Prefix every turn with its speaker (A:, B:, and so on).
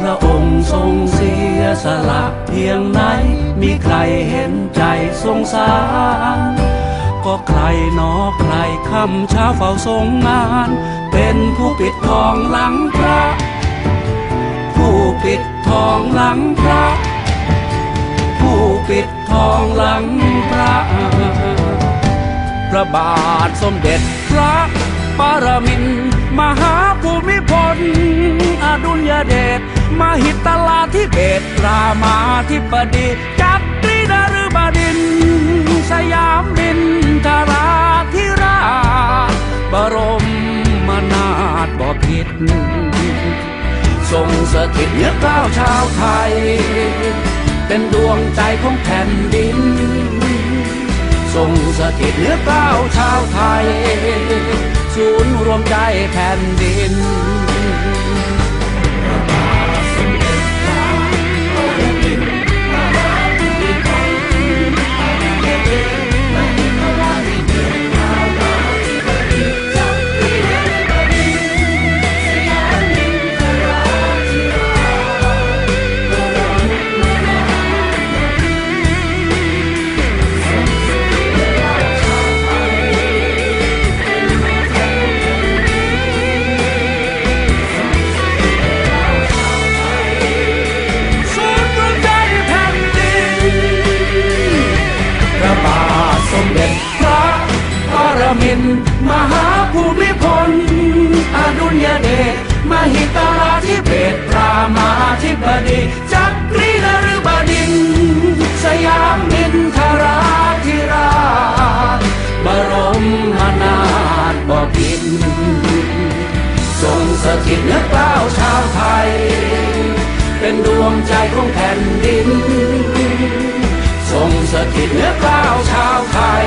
A: พระองค์ทรงเสียสละเพียงไหน มีใครเห็นใจสงสาร ก็ใครนอใครคำเช้าเฝ้าทรงงาน เป็นผู้ปิดทองหลังพระ ผู้ปิดทองหลังพระ ผู้ปิดทองหลังพระ พระบาทสมเด็จพระปรมินมหาภูมิพลอดุลยเดช มหิตลาธิเบศรามาธิบดีจักรีนฤบดิน สยามบินทราธิราชบรมมนาถบพิตรทรงสถิตเนือกล้าวชาวไทย เป็นดวงใจของแผ่นดิน ทรงสถิตเนือกล้าวชาวไทย ศูนย์รวมใจแผ่นดิน ดีจักรีนฤบดิน สยามมินทราธิราชบรมมนาถบพิตรทรงสถิตเหนือกล้าวชาวไทย เป็นดวงใจของแผ่นดิน ทรงสถิตเหนือกล้าวชาวไทย